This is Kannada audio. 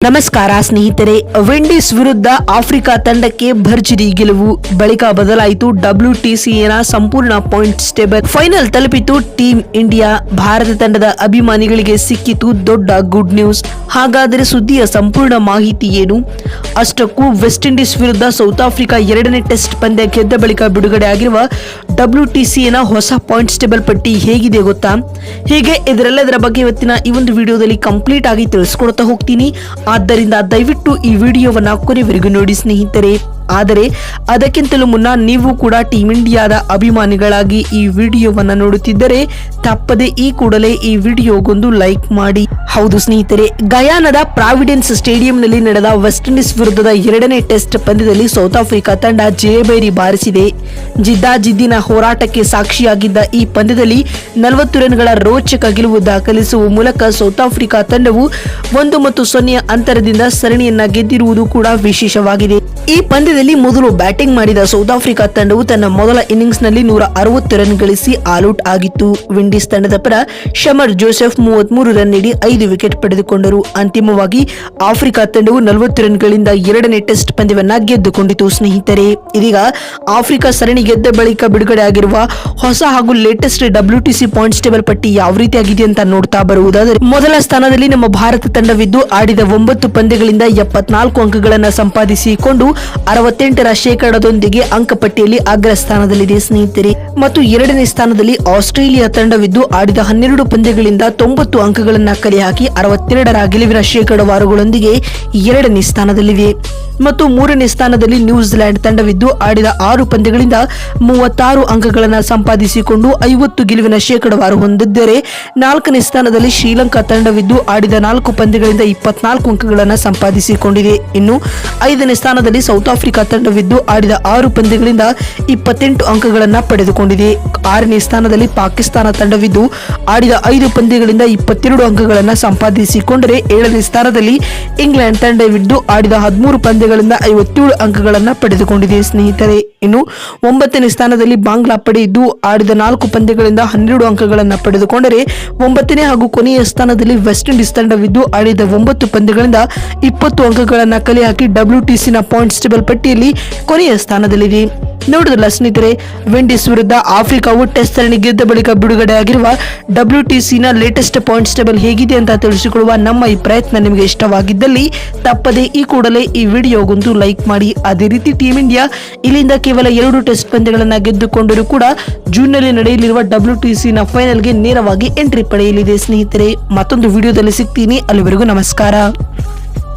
ನಮಸ್ಕಾರ ಸ್ನೇಹಿತರೆ ವಿಂಡೀಸ್ ವಿರುದ್ಧ ಆಫ್ರಿಕಾ ತಂಡಕ್ಕೆ ಭರ್ಜರಿ ಗೆಲುವು. ಬಳಿಕ ಬದಲಾಯಿತು ಡಬ್ಲ್ಯೂಟಿಸಿಎನ ಸಂಪೂರ್ಣ ಪಾಯಿಂಟ್ ಸ್ಟೇಬಲ್ ಫೈನಲ್ ತಲುಪಿತು ಟೀಮ್ ಇಂಡಿಯಾ ಭಾರತ ತಂಡದ ಅಭಿಮಾನಿಗಳಿಗೆ ಸಿಕ್ಕಿತು ದೊಡ್ಡ ಗುಡ್ ನ್ಯೂಸ್ ಹಾಗಾದರೆ ಸುದ್ದಿಯ ಸಂಪೂರ್ಣ ಮಾಹಿತಿ ಏನು? ಅಷ್ಟಕ್ಕೂ ವೆಸ್ಟ್ ಇಂಡೀಸ್ ವಿರುದ್ಧ ಸೌತ್ ಆಫ್ರಿಕಾ ಎರಡನೇ ಟೆಸ್ಟ್ ಪಂದ್ಯ ಗೆದ್ದ ಬಳಿಕ ಬಿಡುಗಡೆ ಆಗಿರುವ ಡಬ್ಲ್ಯೂಟಿಸಿಎನ ಹೊಸ ಪಾಯಿಂಟ್ ಸ್ಟೇಬಲ್ ಪಟ್ಟಿ ಹೇಗಿದೆ ಗೊತ್ತಾ? ಹೀಗೆ? ಇದರೆಲ್ಲದರ ಬಗ್ಗೆ ಇವತ್ತಿನ ಈ ಒಂದು ವಿಡಿಯೋದಲ್ಲಿ ಕಂಪ್ಲೀಟ್ ಆಗಿ ತಿಳಿಸ್ಕೊಡ್ತಾ ಹೋಗ್ತೀನಿ. ಆದ್ದರಿಂದ ದಯವಿಟ್ಟು ಈ ವಿಡಿಯೋವನ್ನ ಕೊನೆವರೆಗೂ ನೋಡಿ ಸ್ನೇಹಿತರೆ. ಆದರೆ, ಅದಕ್ಕಿಂತಲೂ ಮುನ್ನ ನೀವು ಕೂಡ ಟೀಮ್ ಇಂಡಿಯಾದ ಅಭಿಮಾನಿಗಳಾಗಿ ಈ ವಿಡಿಯೋವನ್ನ ನೋಡುತ್ತಿದ್ದರೆ, ತಪ್ಪದೆ ಈ ಕೂಡಲೇ ಈ ವಿಡಿಯೋಗೊಂದು ಲೈಕ್ ಮಾಡಿ. ಹೌದು ಸ್ನೇಹಿತರೆ, ಗಯಾನದ ಪ್ರಾವಿಡೆನ್ಸ್ ಸ್ಟೇಡಿಯಂನಲ್ಲಿ ನಡೆದ ವೆಸ್ಟ್ ಇಂಡೀಸ್ ವಿರುದ್ಧದ ಎರಡನೇ ಟೆಸ್ಟ್ ಪಂದ್ಯದಲ್ಲಿ ಸೌತ್ ಆಫ್ರಿಕಾ ತಂಡ ಜಯಬೇರಿ ಬಾರಿಸಿದೆ. ಜಿದ್ದಾಜಿದ್ದಿನ ಹೋರಾಟಕ್ಕೆ ಸಾಕ್ಷಿಯಾಗಿದ್ದ ಈ ಪಂದ್ಯದಲ್ಲಿ ನಲವತ್ತು ರನ್ಗಳ ರೋಚಕ ಗೆಲುವು ದಾಖಲಿಸುವ ಮೂಲಕ ಸೌತ್ ಆಫ್ರಿಕಾ ತಂಡವು ಒಂದು ಮತ್ತು ಸೊನ್ನೆಯ ಅಂತರದಿಂದ ಸರಣಿಯನ್ನ ಗೆದ್ದಿರುವುದು ಕೂಡ ವಿಶೇಷವಾಗಿದೆ. ಈ ಪಂದ್ಯದಲ್ಲಿ ಮೊದಲು ಬ್ಯಾಟಿಂಗ್ ಮಾಡಿದ ಸೌತ್ ಆಫ್ರಿಕಾ ತಂಡವು ತನ್ನ ಮೊದಲ ಇನ್ನಿಂಗ್ಸ್ನಲ್ಲಿ ನೂರ ಅರವತ್ತು ರನ್ ಗಳಿಸಿ ಆಲ್ಔಟ್ ಆಗಿತ್ತು. ವಿಂಡೀಸ್ ತಂಡದ ಪರ ಶಮರ್ ಜೋಸೆಫ್ ಮೂವತ್ಮೂರು ರನ್ ನೀಡಿ ಐದು ವಿಕೆಟ್ ಪಡೆದುಕೊಂಡರು. ಅಂತಿಮವಾಗಿ ಆಫ್ರಿಕಾ ತಂಡವು ನಲವತ್ತು ರನ್ಗಳಿಂದ ಎರಡನೇ ಟೆಸ್ಟ್ ಪಂದ್ಯವನ್ನ ಗೆದ್ದುಕೊಂಡಿತು. ಸ್ನೇಹಿತರೆ ಇದೀಗ ಆಫ್ರಿಕಾ ಸರಣಿ ಗೆದ್ದ ಬಳಿಕ ಬಿಡುಗಡೆ ಆಗಿರುವ ಹೊಸ ಹಾಗೂ ಲೇಟೆಸ್ಟ್ ಡಬ್ಲ್ಯೂಟಿಸಿ ಪಾಯಿಂಟ್ಸ್ ಟೇಬಲ್ ಪಟ್ಟಿ ಯಾವ ರೀತಿ ಆಗಿದೆ ಅಂತ ನೋಡ್ತಾ ಬರುವುದಾದರೆ, ಮೊದಲ ಸ್ಥಾನದಲ್ಲಿ ನಮ್ಮ ಭಾರತ ತಂಡವಿದ್ದು ಆಡಿದ ಒಂಬತ್ತು ಪಂದ್ಯಗಳಿಂದ ಎಪ್ಪತ್ನಾಲ್ಕು ಅಂಕಗಳನ್ನು ಸಂಪಾದಿಸಿಕೊಂಡು ಅರವತ್ತೆಂಟರ ಶೇಕಡದೊಂದಿಗೆ ಅಂಕಪಟ್ಟಿಯಲ್ಲಿ ಅಗ್ರ ಸ್ಥಾನದಲ್ಲಿದೆ. ಸ್ನೇಹಿತರೆ, ಮತ್ತು ಎರಡನೇ ಸ್ಥಾನದಲ್ಲಿ ಆಸ್ಟ್ರೇಲಿಯಾ ತಂಡವಿದ್ದು ಆಡಿದ ಹನ್ನೆರಡು ಪಂದ್ಯಗಳಿಂದ ತೊಂಬತ್ತು ಅಂಕಗಳನ್ನ ಕಲೆ ಹಾಕಿ ಅರವತ್ತೆರಡರ ಗೆಲುವಿನ ಶೇಕಡವಾರುಗಳೊಂದಿಗೆ ಎರಡನೇ ಸ್ಥಾನದಲ್ಲಿದೆ. ಮತ್ತು ಮೂರನೇ ಸ್ಥಾನದಲ್ಲಿ ನ್ಯೂಜಿಲೆಂಡ್ ತಂಡವಿದ್ದು ಆಡಿದ ಆರು ಪಂದ್ಯಗಳಿಂದ ಮೂವತ್ತಾರು ಅಂಕಗಳನ್ನು ಸಂಪಾದಿಸಿಕೊಂಡು ಐವತ್ತು ಗೆಲುವಿನ ಶೇಕಡವಾರು ಹೊಂದಿದ್ದರೆ ನಾಲ್ಕನೇ ಸ್ಥಾನದಲ್ಲಿ ಶ್ರೀಲಂಕಾ ತಂಡವಿದ್ದು ಆಡಿದ ನಾಲ್ಕು ಪಂದ್ಯಗಳಿಂದ ಇಪ್ಪತ್ನಾಲ್ಕು ಅಂಕಗಳನ್ನು ಸಂಪಾದಿಸಿಕೊಂಡಿದೆ. ಇನ್ನು ಐದನೇ ಸ್ಥಾನದಲ್ಲಿ ಸೌತ್ ಆಫ್ರಿಕಾ ತಂಡವಿದ್ದು ಆಡಿದ ಆರು ಪಂದ್ಯಗಳಿಂದ ಇಪ್ಪತ್ತೆಂಟು ಅಂಕಗಳನ್ನು ಪಡೆದುಕೊಂಡಿದೆ. ಆರನೇ ಸ್ಥಾನದಲ್ಲಿ ಪಾಕಿಸ್ತಾನ ತಂಡವಿದ್ದು ಆಡಿದ ಐದು ಪಂದ್ಯಗಳಿಂದ ಇಪ್ಪತ್ತೆರಡು ಅಂಕಗಳನ್ನು ಸಂಪಾದಿಸಿಕೊಂಡರೆ ಏಳನೇ ಸ್ಥಾನದಲ್ಲಿ ಇಂಗ್ಲೆಂಡ್ ತಂಡವಿದ್ದು ಆಡಿದ ಹದಿಮೂರು ಪಂದ್ಯಗಳಿಂದ ಐವತ್ತೇಳು ಅಂಕಗಳನ್ನು ಪಡೆದುಕೊಂಡಿದೆ. ಸ್ನೇಹಿತರೆ, ಇನ್ನು ಒಂಬತ್ತನೇ ಸ್ಥಾನದಲ್ಲಿ ಬಾಂಗ್ಲಾ ಪಡೆಯಿದ್ದು ಆಡಿದ ನಾಲ್ಕು ಪಂದ್ಯಗಳಿಂದ ಹನ್ನೆರಡು ಅಂಕಗಳನ್ನು ಪಡೆದುಕೊಂಡರೆ, ಒಂಬತ್ತನೇ ಹಾಗೂ ಕೊನೆಯ ಸ್ಥಾನದಲ್ಲಿ ವೆಸ್ಟ್ ಇಂಡೀಸ್ ತಂಡವಿದ್ದು ಆಡಿದ ಒಂಬತ್ತು ಪಂದ್ಯಗಳಿಂದ ಇಪ್ಪತ್ತು ಅಂಕಗಳನ್ನು ಕಲೆ ಹಾಕಿ ಡಬ್ಲ್ಯೂಟಿಸಿನ ಪಾಯಿಂಟ್ಸ್ ಟೇಬಲ್ ಪಟ್ಟಿಯಲ್ಲಿ ಕೊನೆಯ ಸ್ಥಾನದಲ್ಲಿದೆ. ನೋಡಿದ್ರಲ್ಲ ಸ್ನೇಹಿತರೆ ವಿಂಡೀಸ್ ವಿರುದ್ಧ ಆಫ್ರಿಕಾವು ಟೆಸ್ಟ್ ಸರಣಿ ಗೆದ್ದ ಬಳಿಕ ಬಿಡುಗಡೆ ಆಗಿರುವ ಸಿನ ಲೇಟೆಸ್ಟ್ ಪಾಯಿಂಟ್ಸ್ ಟೇಬಲ್ ಹೇಗಿದೆ ಅಂತ ತಿಳಿಸಿಕೊಳ್ಳುವ ನಮ್ಮ ಈ ಪ್ರಯತ್ನ ನಿಮಗೆ ಇಷ್ಟವಾಗಿದ್ದಲ್ಲಿ ತಪ್ಪದೆ ಈ ಕೂಡಲೇ ಈ ವಿಡಿಯೋಗೊಂದು ಲೈಕ್ ಮಾಡಿ. ಅದೇ ರೀತಿ ಟೀಮ್ ಇಂಡಿಯಾ ಇಲ್ಲಿಂದ ಕೇವಲ ಎರಡು ಟೆಸ್ಟ್ ಪಂದ್ಯಗಳನ್ನು ಗೆದ್ದುಕೊಂಡರೂ ಕೂಡ ಜೂನ್ನಲ್ಲಿ ನಡೆಯಲಿರುವ ಡಬ್ಲ್ಯೂ ಸಿನ ಫೈನಲ್ಗೆ ನೇರವಾಗಿ ಎಂಟ್ರಿ ಪಡೆಯಲಿದೆ. ಸ್ನೇಹಿತರೆ, ಮತ್ತೊಂದು ವಿಡಿಯೋದಲ್ಲಿ ಸಿಗ್ತೀನಿ. ಅಲ್ಲಿವರೆಗೂ ನಮಸ್ಕಾರ.